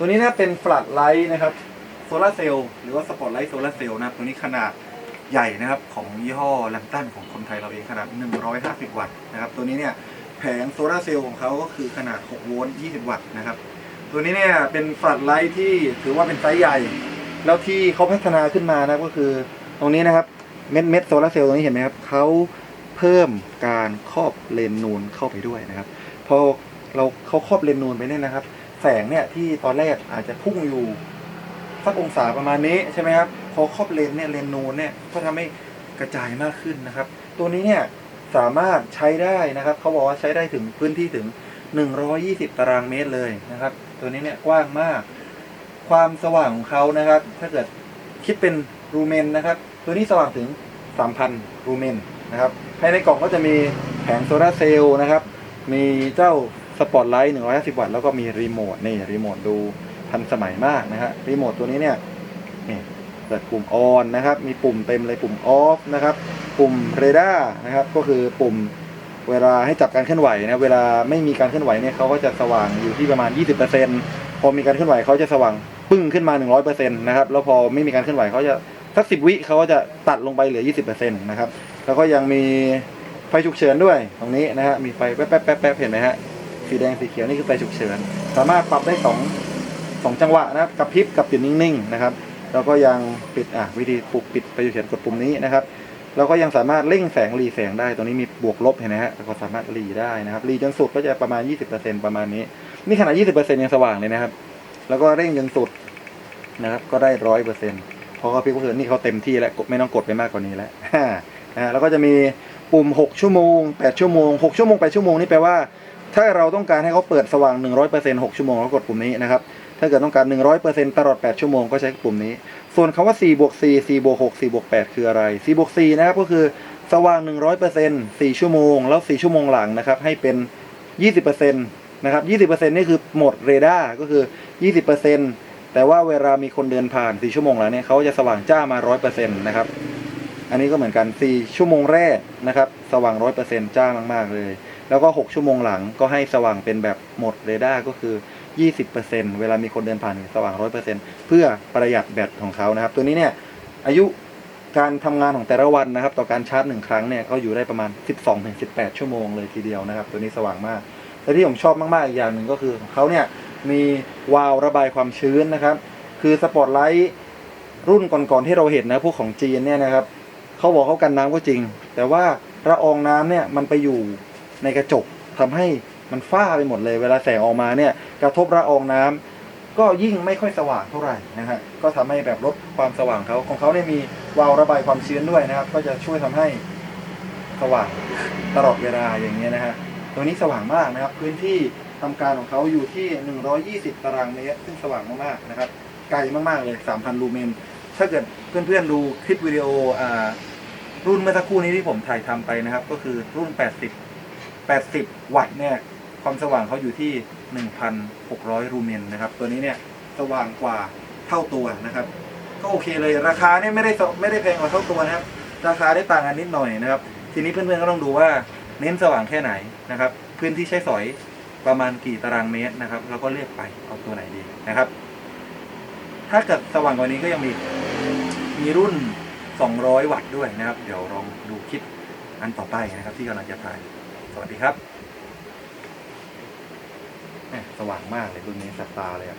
ตัวนี้นะเป็นฟลัดไลท์นะครับโซลาเซลล์หรือว่าสปอตไลท์โซลาเซลล์นะครับตัวนี้ขนาดใหญ่นะครับของยี่ห้อแลมตันของคนไทยเราเองขนาด 150 วัตต์นะครับตัวนี้เนี่ยแผงโซลาเซลล์ของเขาก็คือขนาด 6 โวลต์ 20 วัตต์นะครับตัวนี้เนี่ยเป็นฟลัดไลท์ที่ถือว่าเป็นไซส์ใหญ่ แล้วที่เขาพัฒนาขึ้นมานะก็คือตรงนี้นะครับเม็ดเม็ดโซลาร์เซลล์ตรงนี้เห็นไหมครับเขาเพิ่มการครอบเลนนูนเข้าไปด้วยนะครับพอเราเขาครอบเลนนูนไปเนี่ยนะครับ แสงเนี่ยที่ตอนแรกอาจจะพุ่งอยู่สักองศาประมาณนี้ใช่ไหมครับพอครอบเลนเนี่ยเลนนูนเนี่ยก็ทำให้กระจายมากขึ้นนะครับ ตัวนี้เนี่ยสามารถใช้ได้นะครับเขาบอกว่าใช้ได้ถึงพื้นที่ถึง 120 ตารางเมตรเลยนะครับ ตัวนี้เนี่ยกว้างมาก ความสว่างของเขานะครับ ถ้าเกิดคิดเป็นรูเมนนะครับ ตัวนี้สว่างถึง 3,000 รูเมนนะครับภายในกล่องก็จะมีแผงโซลาร์เซลล์นะครับ มีเจ้า สปอตไลท์150 วัตต์แล้วก็มีรีโมทนี่รีโมทดูทันสมัยมากนะฮะรีโมทตัวนี้เนี่ยนี่เปิดปุ่มออนนะครับ มีปุ่มเต็มเลยปุ่มออฟนะครับ ปุ่มเรดาร์นะครับ ก็คือปุ่มเวลาให้จับการเคลื่อนไหวนะเวลาไม่มีการเคลื่อนไหวเนี่ยเขาก็จะสว่างอยู่ที่ประมาณ 20%พอมีการเคลื่อนไหวเขาจะสว่างปึ้งขึ้นมา 100%นะครับแล้วพอไม่มีการเคลื่อนไหวเขาจะสักสิบวิเขาก็จะตัดลงไปเหลือ 20%นะครับแล้วก็ยังมีไฟฉุกเฉินด้วยตรงนี้นะฮะมีไฟแป๊บแป๊บแป๊บแป๊บเห็นไหมฮะ สีแดงสีเขียวนี่คือไฟฉุกเฉิน สามารถปรับได้สองสองจังหวะนะครับกับพริบกับหยุดนิ่งๆนะครับแล้วก็ยังปิดอะวิธีปลุกปิดไฟฉุกเฉินกดปุ่มนี้นะครับแล้วก็ยังสามารถเร่งแสงรีแสงได้ตรงนี้มีบวกลบเห็นไหมฮะแล้วก็สามารถรีได้นะครับรีจนสุดก็จะประมาณ 20%ประมาณนี้ นี่ขนาด 20%ยังสว่างเลยนะครับ แล้วก็เร่งจนสุดนะครับ ก็ได้ร้อยเปอร์เซ็นต์พอเขาพิกเพื่อนนี่เขาเต็มที่แล้วไม่ต้องกดไปมากกว่านี้แล้วนะฮะแล้วก็จะมีปุ่ม 6 ชั่วโมง 8 ชั่วโมง 6 ชั่วโมง 8 ชั่วโมงนี่แปลว่า ถ้าเราต้องการให้เขาเปิดสว่าง 100% 6 ชั่วโมงเรากดปุ่มนี้นะครับ ถ้าเกิดต้องการ 100%ตลอด 8 ชั่วโมงก็ใช้ปุ่มนี้ ส่วนคำว่า4บวก4 4บวก6 4บวก8คืออะไร4บวก4นะครับก็คือสว่าง 100% 4 ชั่วโมง แล้ว 4 ชั่วโมงหลังนะครับให้เป็น 20%นะครับ 20%นี่คือหมดเรดาร์ก็คือ 20%แต่ว่าเวลามีคนเดินผ่าน 4 ชั่วโมงแล้วเนี่ยเขาจะสว่างจ้ามา 100%นะครับ อันนี้ก็เหมือนกัน 4 ชั่วโมงแรกนะครับ สว่าง 100%จ้ามาก ๆ เลย แล้วก็ 6 ชั่วโมงหลังก็ให้สว่างเป็นแบบหมดเรดาร์ก็คือ 20%เวลามีคนเดินผ่านสว่าง 100%เพื่อประหยัดแบตของเขานะครับ ตัวนี้เนี่ยอายุการทำงานของแต่ละวันนะครับ ต่อการชาร์จหนึ่งครั้งเนี่ยก็อยู่ได้ประมาณ 12-18 ชั่วโมงเลยทีเดียวนะครับ ตัวนี้สว่างมาก และที่ผมชอบมากๆอีกอย่างหนึ่งก็คือของเขาเนี่ยมีวาล์วระบายความชื้นนะครับ คือสปอตไลท์รุ่นก่อนๆที่เราเห็นนะพวกของจีนเนี่ยนะครับเขาบอกเขากันน้ำก็จริง แต่ว่าละอองน้ำเนี่ยมันไปอยู่ ในกระจกทำให้มันฝ้าไปหมดเลย เวลาแสงออกมาเนี่ยกระทบละอองน้ำก็ยิ่งไม่ค่อยสว่างเท่าไหร่นะฮะก็ทำให้แบบลดความสว่างเขาของเขาเนี่ยมีวาล์วระบายความชื้นด้วยนะครับ ก็จะช่วยทำให้สว่างตลอดเวลาอย่างเงี้ยนะฮะตัวนี้สว่างมากนะครับ พื้นที่ทำการของเขาอยู่ที่ 120 ตารางเมตรซึ่งสว่างมากๆนะครับไกลมากๆเลย 3,000 ลูเมน ถ้าเกิดเพื่อนๆดูคลิปวิดีโออ่ารุ่นเมื่อสักครู่นี้ที่ผมถ่ายทำไปนะครับ ก็คือรุ่น 80 80 วัตต์เนี่ยความสว่างเขาอยู่ที่ 1,600ลูเมนนะครับ ตัวนี้เนี่ยสว่างกว่าเท่าตัวนะครับ ก็โอเคเลยราคาเนี่ยไม่ได้ไม่ได้แพงกว่าเท่าตัวนะครับ ราคาได้ต่างกันนิดหน่อยนะครับ ทีนี้เพื่อนๆก็ต้องดูว่าเน้นสว่างแค่ไหนนะครับ พื้นที่ใช้สอยประมาณกี่ตารางเมตรนะครับ แล้วก็เลือกไปเอาตัวไหนดีนะครับ ถ้าเกิดสว่างกว่านี้ก็ยังมีมีรุ่น 200 วัตต์ด้วยนะครับ เดี๋ยวลองดูคลิปอันต่อไปนะครับ ที่กำลังจะถ่าย วัสดีครับแหมสว่างมากเลยรุ่นนี้สัตตาเลยอะ